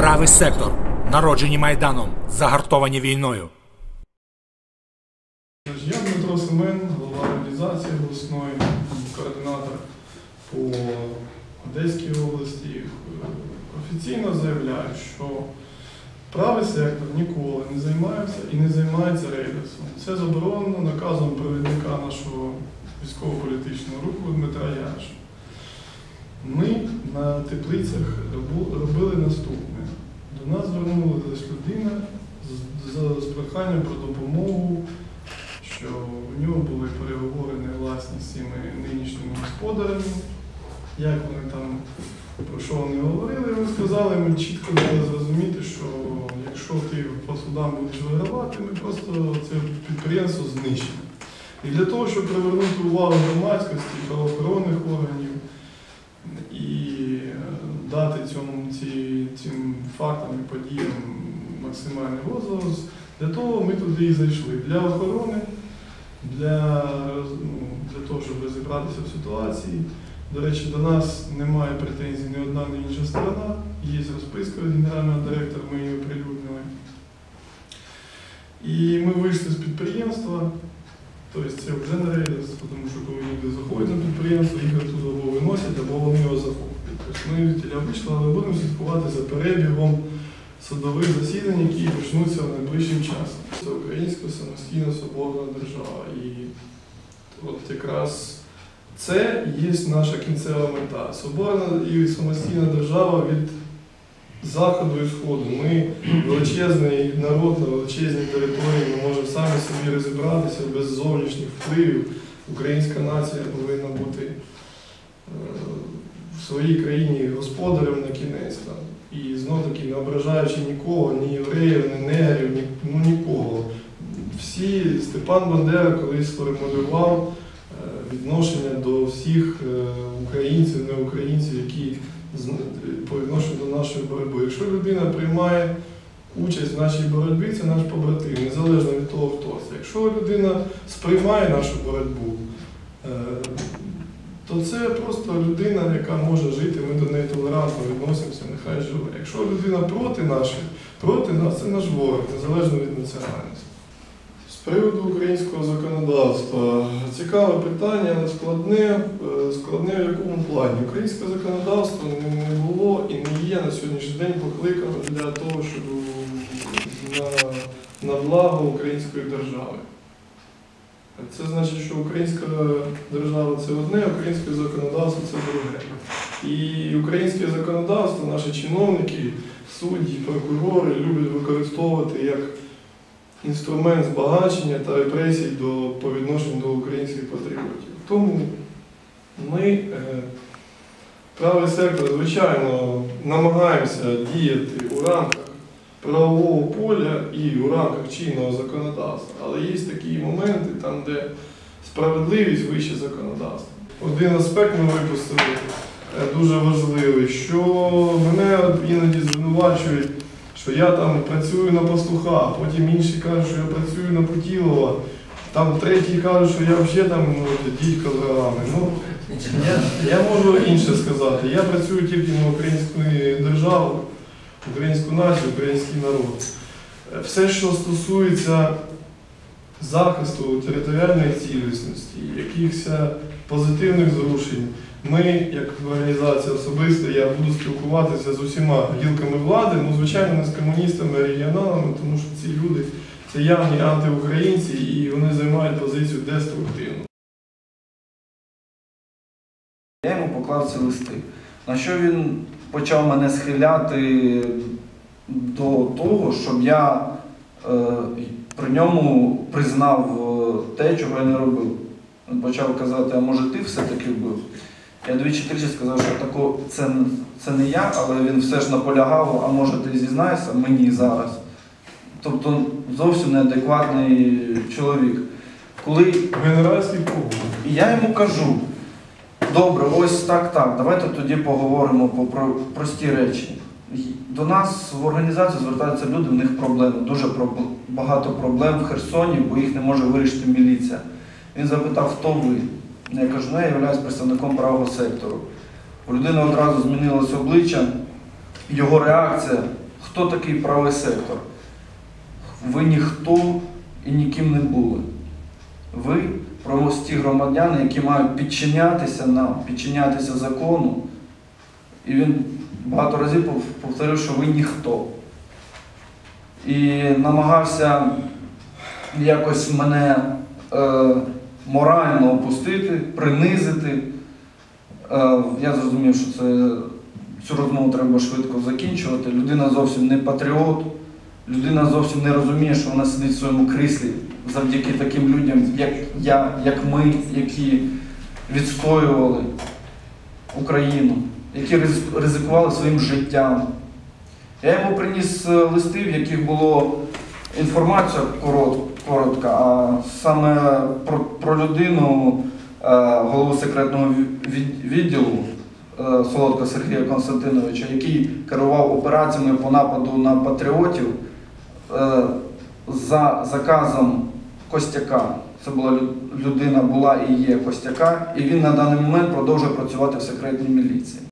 Правий сектор. Народжені Майданом, загартовані війною. Я Дмитро Семен, голова реалізації обласної, координатор по Одеській області. Офіційно заявляю, що правий сектор ніколи не займався і не займається рейдерством. Це заборонено наказом провідника нашого військово-політичного руху Дмитра Яша. Ми на теплицях робили наступне. До нас звернулася людина з, проханням про допомогу що у нього були переговори невласні з цими нинішніми господарями, як вони там, про що вони говорили, ми сказали, ми чітко дали зрозуміти, що якщо ти по судам будеш вигравати, ми просто це підприємство знищимо. І для того, щоб привернути увагу громадськості, правоохоронних органів дати цьому, ці, цим фактам і подіям максимальний розголос, для того ми туди і зайшли. Для охорони, для, ну, для того, щоб розібратися в ситуації. До речі, до нас немає претензій ні одна, ні інша сторона. Є розписка від генерального директора, ми її оприлюднили. І ми вийшли з підприємства. Тобто це вже не рейдерство, тому що коли люди заходять на підприємство, їх оттуда або виносять, або вони його захоплюють. Ми від вийшли, але будемо слідкувати за перебігом судових засідань, які почнуться найближчим часом. Це українська самостійна соборна держава. І от якраз це є наша кінцева мета. Соборна і самостійна держава від заходу і сходу. Ми величезний народ на величезній території, ми можемо самі собі розібратися без зовнішніх впливів. Українська нація повинна бути е, своїй країні господарем на кінець. Там. І знов таки не ображаючи нікого, ні євреїв, ні негрів, ні, ну нікого. Всі Степан Бандера колись сформулював е, відношення до всіх е, українців, не українців, які по відношенню до нашої боротьби. Якщо людина приймає участь в нашій боротьбі, це наш побратим, незалежно від того, хто це. Якщо людина сприймає нашу боротьбу, е, то це просто людина, яка може жити, ми до неї толерантно відносимося, нехай живе. Якщо людина проти нашої, проти нас це наш ворог, незалежно від національності. З приводу українського законодавства цікаве питання, але складне, Е, складне в якому плані. Українське законодавство не було і не є на сьогоднішній день покликано для того, щоб на, на благо української держави. Це значить, що українська держава це одне, українське законодавство це друге. І українське законодавство наші чиновники, судді, прокурори люблять використовувати як інструмент збагачення та репресій до, по відношенню до українських патріотів. Тому ми, е, правий сектор, звичайно, намагаємося діяти у рамках правового поля і у рамках чинного законодавства. Але є такі моменти, там, де справедливість вище законодавства. Один аспект ми випустили е, дуже важливий, що мене іноді звинувачують, що я там працюю на пастуха, потім інші кажуть, що я працюю на Путілова, там треті кажуть, що я взагалі там ну, дідько з горами. Ну, я, я можу інше сказати. Я працюю тільки на українську державу, українську націю, український народ. Е, Все, що стосується захисту територіальної цілісності, якихось позитивних зрушень, ми, як організація особисто, я буду спілкуватися з усіма гілками влади, ну, звичайно, не з комуністами, регіоналами, тому що ці люди це явні антиукраїнці і вони займають позицію деструктивну. Я йому поклав ці листи. На що він почав мене схиляти до того, щоб я е, при ньому признав е, те, чого я не робив. Він почав казати, а може ти все-таки вбив? Я двічі тричі сказав, що тако, це, це не я, але він все ж наполягав, а може ти зізнаєшся мені зараз. Тобто зовсім неадекватний чоловік. Коли Генеральський погон. і я йому кажу, добре, ось так, так, давайте тоді поговоримо про прості речі. До нас в організацію звертаються люди, в них проблеми, дуже багато проблем в Херсоні, бо їх не може вирішити міліція. Він запитав, хто ви? Я кажу, ну я являюсь представником правого сектору. У людини одразу змінилося обличчя, його реакція хто такий правий сектор? Ви ніхто і ніким не були. Ви прості громадяни, які мають підчинятися нам, підчинятися закону. І він багато разів повторив, що ви ніхто. І намагався якось мене е, морально опустити, принизити. Е, я зрозумів, що це, цю розмову треба швидко закінчувати. Людина зовсім не патріот, людина зовсім не розуміє, що вона сидить в своєму кріслі завдяки таким людям, як я, як ми, які відстоювали Україну, які риз- ризикували своїм життям. Я йому приніс е, листи, в яких було інформація коротка, а саме про, про людину е, голову секретного відділу е, Солодка Сергія Константиновича, який керував операціями по нападу на патріотів за заказом Костяка. Це була лю- людина, була і є Костяка, і він на даний момент продовжує працювати в секретній міліції.